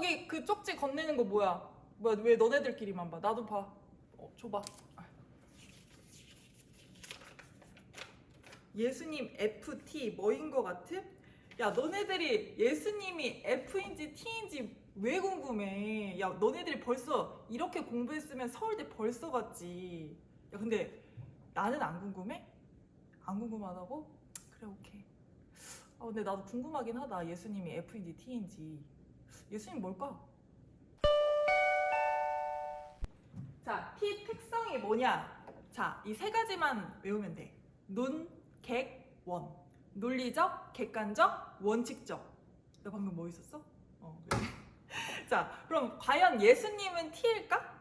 거기 그 쪽지 건네는 거 뭐야? 뭐야 왜 너네들끼리만 봐? 나도 봐. 어, 줘봐. 예수님 FT 뭐인 거 같음? 야 너네들이 예수님이 F인지 T인지 왜 궁금해? 야 너네들이 벌써 이렇게 공부했으면 서울대 벌써 갔지. 야 근데 나는 안 궁금해? 안 궁금하다고? 그래 오케이. 아 근데 나도 궁금하긴 하다. 예수님이 F인지 T인지. 예수님 뭘까? 자, T 특성이 뭐냐? 자, 이 세 가지만 외우면 돼. 논, 객, 원. 논리적, 객관적, 원칙적. 너 방금 뭐 있었어? 어. 자, 그럼 과연 예수님은 T일까?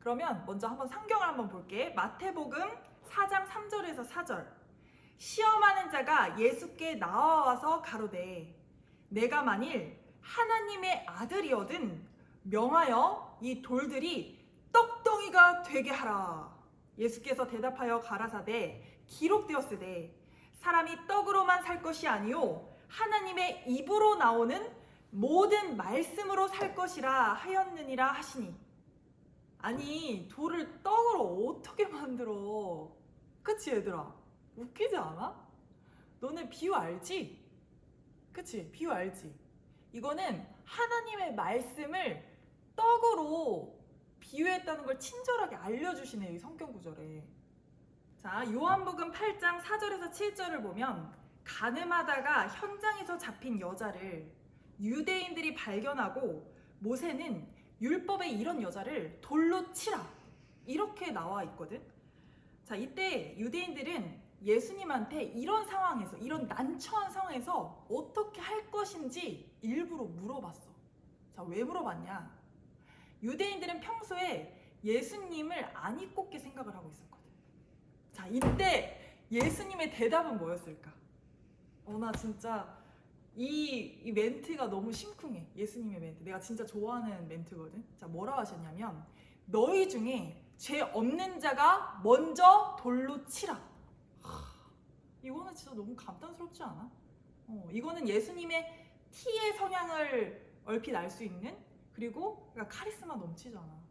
그러면 먼저 한번 성경을 한번 볼게. 마태복음 4장 3절에서 4절. 시험하는 자가 예수께 나와와서 가로되 내가 만일 하나님의 아들이거든 명하여 이 돌들이 떡덩이가 되게 하라. 예수께서 대답하여 가라사대 기록되었으되 사람이 떡으로만 살 것이 아니요 하나님의 입으로 나오는 모든 말씀으로 살 것이라 하였느니라 하시니 아니 돌을 떡으로 어떻게 만들어 그치 얘들아 웃기지 않아? 너네 비유 알지? 그치? 비유 알지? 이거는 하나님의 말씀을 떡으로 비유했다는 걸 친절하게 알려주시네요 이 성경 구절에. 자 요한복음 8장 4절에서 7절을 보면 가늠하다가 현장에서 잡힌 여자를 유대인들이 발견하고 모세는 율법에 이런 여자를 돌로 치라. 이렇게 나와 있거든. 자 이때 유대인들은 예수님한테 이런 상황에서 이런 난처한 상황에서 어떻게 할 것인지 일부러 물어봤어 자 왜 물어봤냐 유대인들은 평소에 예수님을 안 입곱게 생각을 하고 있었거든 자 이때 예수님의 대답은 뭐였을까 어 나 진짜 이, 이 멘트가 너무 심쿵해. 예수님의 멘트. 내가 진짜 좋아하는 멘트거든. 자, 뭐라 하셨냐면, 너희 중에 죄 없는 자가 먼저 돌로 치라. 하, 이거는 진짜 너무 감탄스럽지 않아? 어, 이거는 예수님의 T의 성향을 얼핏 알 수 있는, 그리고 그러니까 카리스마 넘치잖아.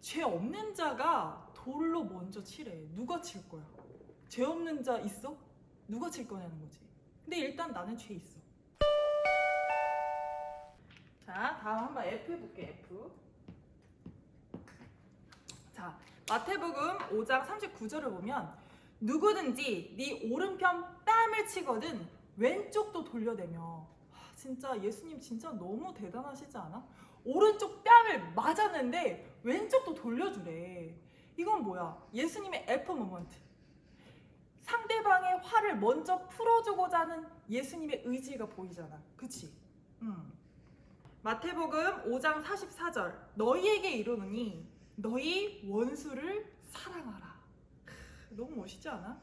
죄 없는 자가 돌로 먼저 치래. 누가 칠 거야? 죄 없는 자 있어? 누가 칠 거냐는 거지. 근데 일단 나는 죄 있어. 자, 다음 한번 F 해볼게, F. 자, 마태복음 5장 39절을 보면 누구든지 네 오른편 뺨을 치거든 왼쪽도 돌려대며 하, 진짜 예수님 진짜 너무 대단하시지 않아? 오른쪽 뺨을 맞았는데 왼쪽도 돌려주래. 이건 뭐야? 예수님의 F 모먼트. 상대방의 화를 먼저 풀어주고자 하는 예수님의 의지가 보이잖아. 그치? 음. 마태복음 5장 44절 너희에게 이르노니 너희 원수를 사랑하라 크, 너무 멋있지 않아?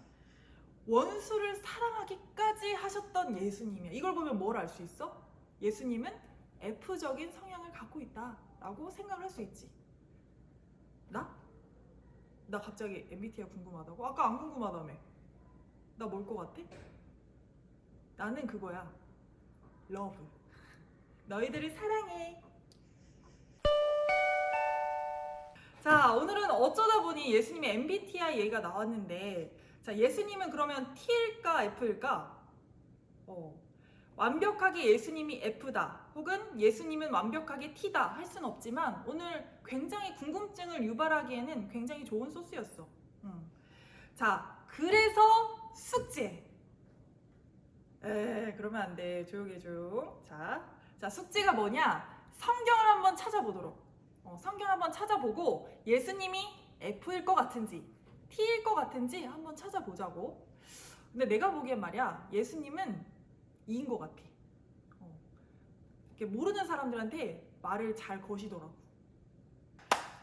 원수를 사랑하기까지 하셨던 예수님이야 이걸 보면 뭘 알 수 있어? 예수님은 F적인 성향을 갖고 있다 라고 생각을 할 수 있지 나? 나 갑자기 MBTI 궁금하다고? 아까 안 궁금하다며 나 뭘 것 같아? 나는 그거야 러브 너희들을 사랑해. 자, 오늘은 어쩌다 보니 예수님의 MBTI 얘기가 나왔는데, 자, 예수님은 그러면 T일까 F일까? 어, 완벽하게 예수님이 F다, 혹은 예수님은 완벽하게 T다 할순 없지만, 오늘 굉장히 궁금증을 유발하기에는 굉장히 좋은 소스였어. 음. 자, 그래서 숙제. 에, 그러면 안 돼. 조용히 조용. 자, 자, 숙제가 뭐냐? 성경을 한번 찾아보도록. 어, 성경 한번 찾아보고 예수님이 F일 것 같은지 T일 것 같은지 한번 찾아보자고. 근데 내가 보기엔 말이야, 예수님은 E인 것 같아. 어, 이렇게 모르는 사람들한테 말을 잘 거시더라고.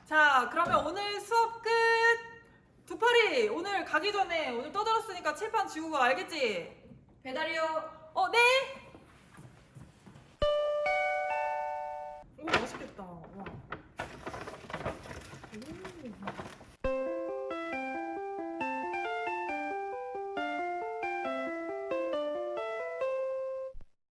자, 그러면 오늘 수업 끝. 두팔이 오늘 가기 전에 오늘 떠들었으니까 칠판 지우고 가, 알겠지? 배달이요. 어, 네. 오 맛있겠다. 와.